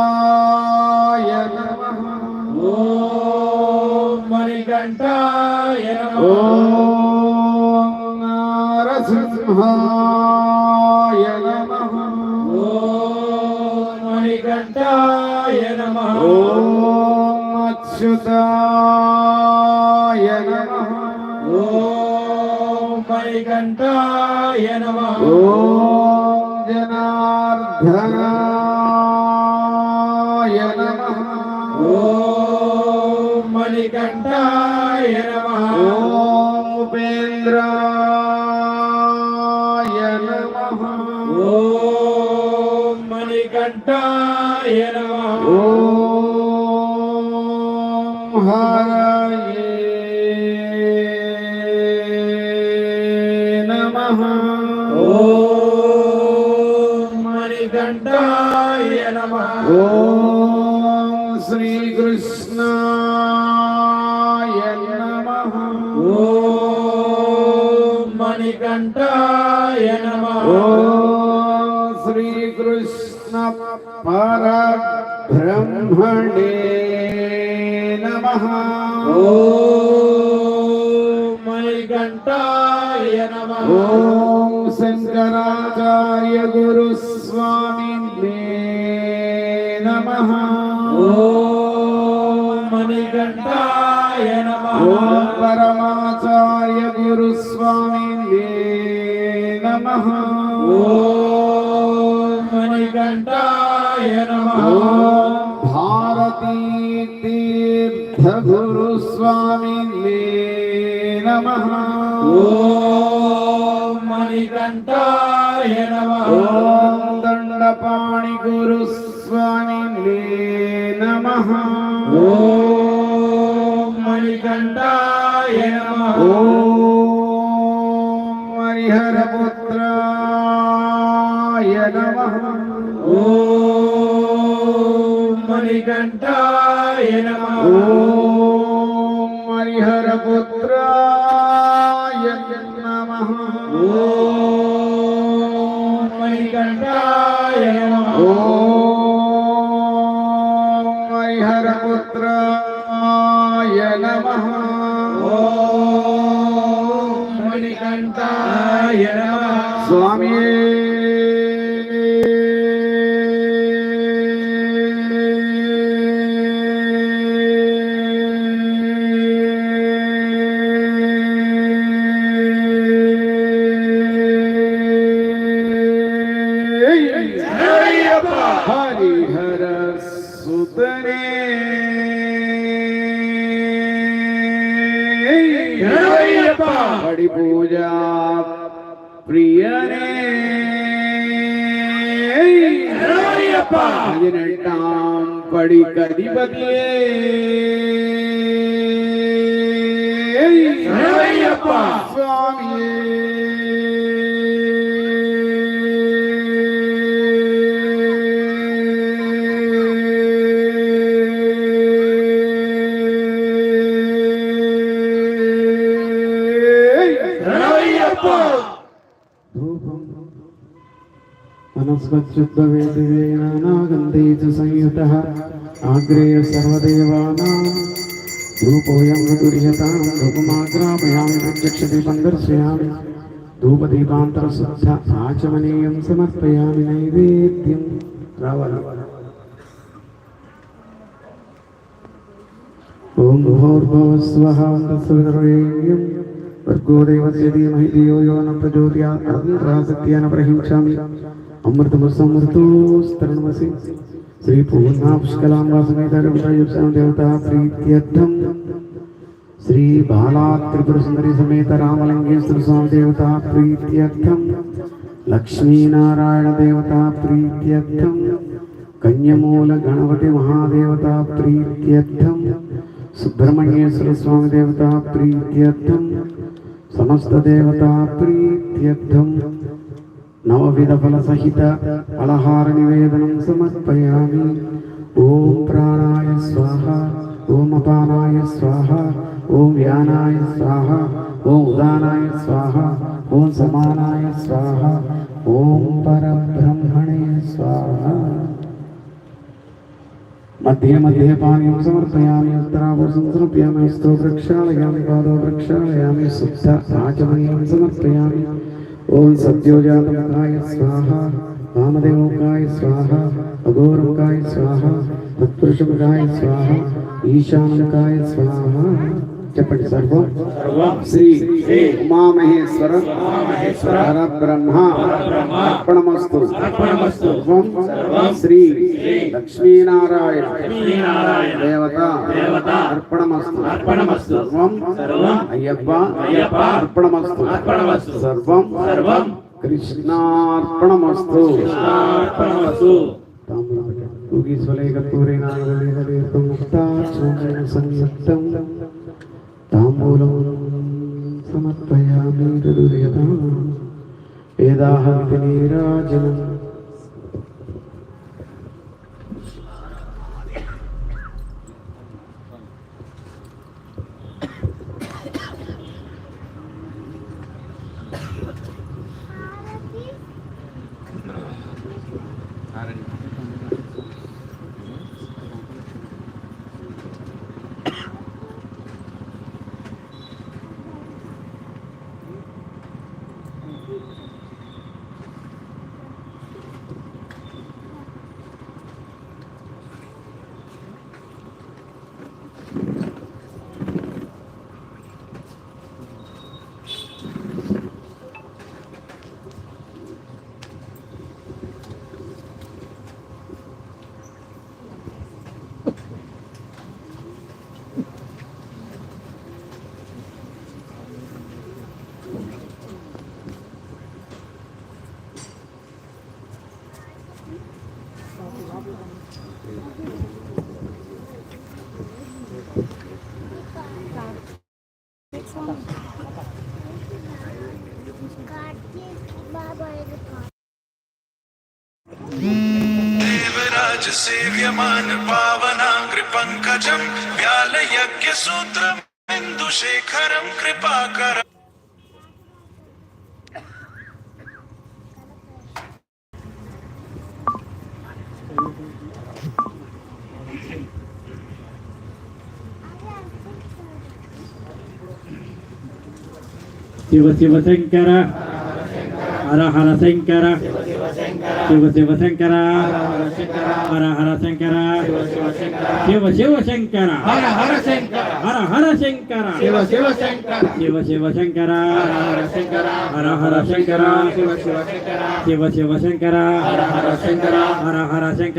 मदोक्षजाय ॐ मणिकण्ठाय ॐ नारसिंहाय नमः ॐ मणिकण्ठाय नमः ॐ अच्युताय नमः ॐ मणिकण्ठाय नमः ॐ ध्यानाय नमः ॐ मणिकण्ठाय नमः ॐ उपेन्द्राय नमः ॐ मणिकण्ठाय नमः ॐ हराय नमः ॐ వెంకటాయ నమ. ఓం శ్రీకృష్ణాయ నమ. ఓం మణికంఠాయ నమ. ఓం శ్రీకృష్ణ పర బ్రహ్మణే నమ. ఓం మణికంఠాయ నమ. ఓం शङ्कराचार्य गुरुस्वामिने नमः ॐ मणिकण्ठाय नमः ॐ परमाचार्य गुरुस्वामिने नमः ॐ मणिकण्ठाय नमः भारती तीर्थगुरुस्वामिने नमः ॐ ఓం దండపాణి గురు స్వామి నమ ఓం మణికంఠాయ నమ. ఓం హరిహరపుత్రాయ నమ. ఓం మణికంఠాయ నమ. ఓం మణికంఠాయ ஹரிஹர சுதரே பூஜா பிரியரே பதினெட்டாம் படி கதிபதியே சுவாமியே मनस्वच्छुद्धवेदिवेनानागन्धे च संयुतः आग्रेय सर्वदेवानां धूपोऽयं मधुर्यतां धूपमाग्रापयामि प्रत्यक्षदीपं दर्शयामि धूपदीपान्तरशुद्ध आचमनीयं समर्पयामि नैवेद्यं रावण ॐ भूर्भुवस्वः तत्सवितुर्वरेण्यं भर्गो देवस्य धीमहि धियो यो न प्रचोदयात् అమృతమస్తమృతో స్తరణమసి. శ్రీ పూర్ణాపుష్కలాంబా సమేత దేవతా ప్రీత్యర్థం. శ్రీ బాలా త్రిపుర సుందరి సమేత రామలింగేశ్వర స్వామి దేవత ప్రీత్యర్థం. లక్ష్మీనారాయణ దేవత ప్రీత్యర్థం. కన్యమూల గణపతి మహాదేవత ప్రీత్యర్థం. సుబ్రహ్మణ్యేశ్వర స్వామి దేవత ప్రీత్యర్థం. సమస్త దేవత ప్రీత్యర్థం. नवविधफलसहित फलहारनिवेदनं समर्पयामि ॐ प्राणाय स्वाहा ॐ अपानाय स्वाहा ॐ व्यानाय स्वाहा ॐ उदानाय स्वाहा ॐ समानाय स्वाहा ॐ परब्रह्मणे स्वाहा मध्ये मध्ये पानीं समर्पयामि उत्तरावर्षं समर्पयामि स्तोप्रक्षालयामि पादौ प्रक्षालयामि सुप्त आचमनीं समर्पयामि ॐ सद्योजातमुखाय स्वाहा वामदेवमुखाय स्वाहा अघोरमुखाय स्वाहा तत्पुरुषमुखाय स्वाहा ईशानमुखाय स्वाहा। చెప్పండి సర్వం. శ్రీ ఉమామహేశ్వర. ఉమామహేశ్వర పరబ్రహ్మ. అర్పణమస్తు. సర్వం. శ్రీ లక్ష్మీనారాయణ. దేవత. అర్పణమస్తు. సర్వం. అయ్యప్ప. అర్పణమస్తు. సర్వం. సర్వం కృష్ణార్పణమస్తు కృష్ణార్పణమస్తు సంయుక్తం. ताम्बूलं समर्पयामि हृदयताम् वेदाहन्ति नीराजनम् देवराज सेव्यमान पावनाङ्घ्रिपङ्कजं व्यालयज्ञसूत्रम् इन्दुशेखरं कृपाकरम् శివ శివ శంకర హర హర శంకర శివ శివ శంకర హర హర శంకర శివ శివ శంకర హర హర శంకర హర హర శంకర శివ శివ శంకర శివ శివ శంకర హర శంకర హర హర శంకర శివ శివ శంకర శివ శివ శంకర హర హర శంకర హర హర శంకర